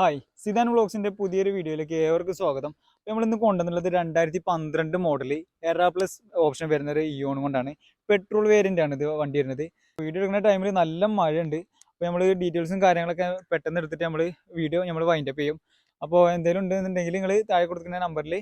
Hi Zidane വ്ലോഗ്സിന്റെ പുതിയൊരു വീഡിയോയിലേക്ക് ഏവർക്കും സ്വാഗതം. നമ്മൾ ഇന്ന് കൊണ്ടുവന്നുള്ളത് രണ്ടായിരത്തി പന്ത്രണ്ട് മോഡൽ എറ പ്ലസ് ഓപ്ഷൻ വരുന്ന ഒരു ഇയോൺ കൊണ്ടാണ്. പെട്രോൾ വേരിയന്റ് ആണ് ഇത് വണ്ടി വരുന്നത്. വീഡിയോ എടുക്കുന്ന ടൈമിൽ നല്ല മഴയുണ്ട്. അപ്പോൾ നമ്മൾ ഡീറ്റെയിൽസും കാര്യങ്ങളൊക്കെ പെട്ടെന്ന് എടുത്തിട്ട് നമ്മൾ വീഡിയോ നമ്മൾ വൈൻഡപ്പ് ചെയ്യും. അപ്പോൾ എന്തെങ്കിലും ഉണ്ടെന്നുണ്ടെങ്കിൽ നിങ്ങൾ താഴെ കൊടുക്കുന്ന നമ്പറിൽ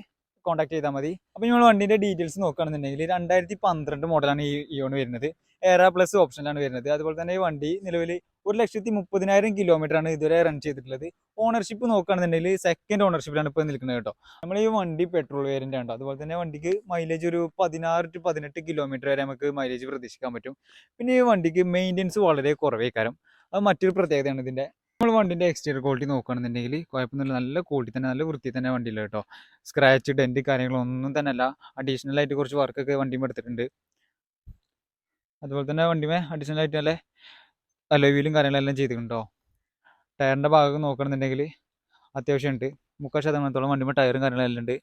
കോൺടാക്ട് ചെയ്താൽ മതി. അപ്പോൾ നമ്മൾ വണ്ടീന്റെ ഡീറ്റെയിൽസ് നോക്കുകയാണെന്നുണ്ടെങ്കിൽ രണ്ടായിരത്തി പന്ത്രണ്ട് മോഡലാണ് ഈ ഇയോൺ വരുന്നത്. എറ പ്ലസ് ഓപ്ഷനിലാണ് വരുന്നത്. അതുപോലെ തന്നെ ഈ വണ്ടി നിലവിൽ ഒരു ലക്ഷത്തി മുപ്പതിനായിരം കിലോമീറ്റർ ആണ് ഇതുവരെ റൺ ചെയ്തിട്ടുള്ളത്. ഓണർഷിപ്പ് നോക്കുകയാണെന്നുണ്ടെങ്കിൽ സെക്കൻഡ് ഓണർഷിപ്പിലാണ് ഇപ്പോൾ നിൽക്കുന്നത് കേട്ടോ. നമ്മൾ ഈ വണ്ടി പെട്രോൾ വേരിയന്റ് ആണ് അതുപോലെ തന്നെ വണ്ടിക്ക് മൈലേജ് ഒരു പതിനാറ് ടു പതിനെട്ട് കിലോമീറ്റർ വരെ നമുക്ക് മൈലേജ് പ്രതീക്ഷിക്കാൻ പറ്റും. പിന്നെ ഈ വണ്ടിക്ക് മെയിന്റെനൻസ് വളരെ കുറവേ കാരം അത് മറ്റൊരു പ്രത്യേകതയാണ് ഇതിന്റെ. നമ്മൾ വണ്ടിന്റെ എക്സ്റ്റീരിയർ ക്വാളിറ്റി നോക്കുകയാണെന്നുണ്ടെങ്കിൽ കുഴപ്പമൊന്നുമില്ല. നല്ല ക്വാളിറ്റി തന്നെ നല്ല വൃത്തി തന്നെ വണ്ടിയില്ല കേട്ടോ. സ്ക്രാച്ച് ഡെന്റ് കാര്യങ്ങളൊന്നും തന്നെ അല്ല. അഡീഷണൽ ആയിട്ട് കുറച്ച് വർക്കൊക്കെ വണ്ടിയും എടുത്തിട്ടുണ്ട്. അതുപോലെ തന്നെ വണ്ടിമേ അഡീഷണൽ ആയിട്ട് നല്ല അലോവീലും കാര്യങ്ങളെല്ലാം ചെയ്തിട്ടുണ്ടോ? ടയറിന്റെ ഭാഗം നോക്കണമെന്നുണ്ടെങ്കിൽ അത്യാവശ്യം ഉണ്ട് മുക്കാൽ ശതമാനത്തോളം വണ്ടിമ ടയറും കാര്യങ്ങളെല്ലാം ഉണ്ട്.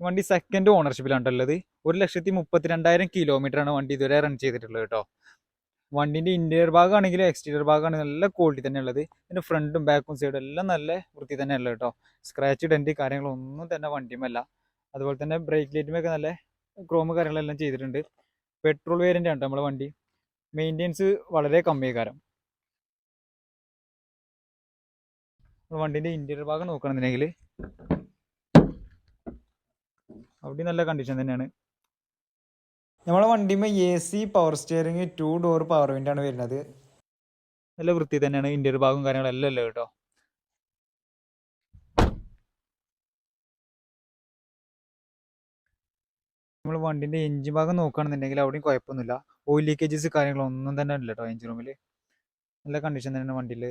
വണ്ടി സെക്കൻഡ് ഓണർഷിപ്പിലാണ് ഉള്ളത്. ഒരു ലക്ഷത്തി മുപ്പത്തിരണ്ടായിരം കിലോമീറ്റർ ആണ് വണ്ടി ഇതുവരെ റൺ ചെയ്തിട്ടുള്ളത് കേട്ടോ വണ്ടിന്റെ ഇന്റീരിയർ ഭാഗമാണെങ്കിലും എക്സ്റ്റീരിയർ ഭാഗമാണ് നല്ല ക്വാളിറ്റി തന്നെ ഉള്ളത് ഇതിന്റെ ഫ്രണ്ടും ബാക്കും സൈഡും എല്ലാം നല്ല വൃത്തി തന്നെ ഉള്ളത് കേട്ടോ സ്ക്രാച്ച് ഡെന്റ് കാര്യങ്ങളൊന്നും തന്നെ വണ്ടിയുമല്ല അതുപോലെ തന്നെ ബ്രേക്ക് ലൈറ്റുമൊക്കെ നല്ല ക്രോമ് കാര്യങ്ങളെല്ലാം ചെയ്തിട്ടുണ്ട്. പെട്രോൾ വേരിയന്റ് ആണ് നമ്മളെ വണ്ടി. മെയിന്റെനൻസ് വളരെ കമ്മിയേക്കാരം വണ്ടിന്റെ ഇന്റീരിയർ ഭാഗം നോക്കണമെന്നുണ്ടെങ്കിൽ അവിടെ നല്ല കണ്ടീഷൻ തന്നെയാണ്. നമ്മളെ വണ്ടിമേ A C power steering two door power window ആണ് വരുന്നത്. നല്ല വൃത്തി തന്നെയാണ് ഇന്റീരിയർ ഭാഗവും കാര്യങ്ങളെല്ലാം എല്ലാം കേട്ടോ? നമ്മൾ വണ്ടിന്റെ എഞ്ചിൻ ഭാഗം നോക്കുകയാണെന്നുണ്ടെങ്കിൽ അവിടെയും കുഴപ്പമൊന്നുമില്ല. ഓയിൽ ലീക്കേജസ് കാര്യങ്ങളൊന്നും തന്നെ ഇല്ല കേട്ടോ എഞ്ചിൻ റൂമിൽ നല്ല കണ്ടീഷൻ തന്നെയാണ് വണ്ടിയിൽ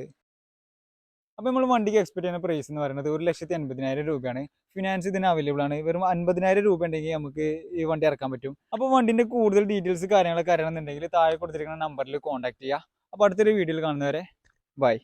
അപ്പോൾ നമ്മൾ വണ്ടിക്ക് എക്സ്പെക്ട് ചെയ്യുന്ന പ്രൈസ് എന്ന് പറയുന്നത് ഒരു ലക്ഷത്തി അൻപതിനായിരം രൂപയാണ്. ഫിനാൻസ് ഇതിന് അവൈലബിൾ ആണ്. വെറും അൻപതിനായിരം രൂപ ഉണ്ടെങ്കിൽ നമുക്ക് ഈ വണ്ടി ഇറക്കാൻ പറ്റും. അപ്പോൾ വണ്ടിന്റെ കൂടുതൽ ഡീറ്റെയിൽസ് കാര്യങ്ങളൊക്കെ അറിയണമെന്നുണ്ടെങ്കിൽ താഴെ കൊടുത്തിരിക്കുന്ന നമ്പറിൽ കോൺടാക്ട് ചെയ്യുക അപ്പോൾ അടുത്തൊരു വീഡിയോയിൽ കാണുന്നവരെ ബൈ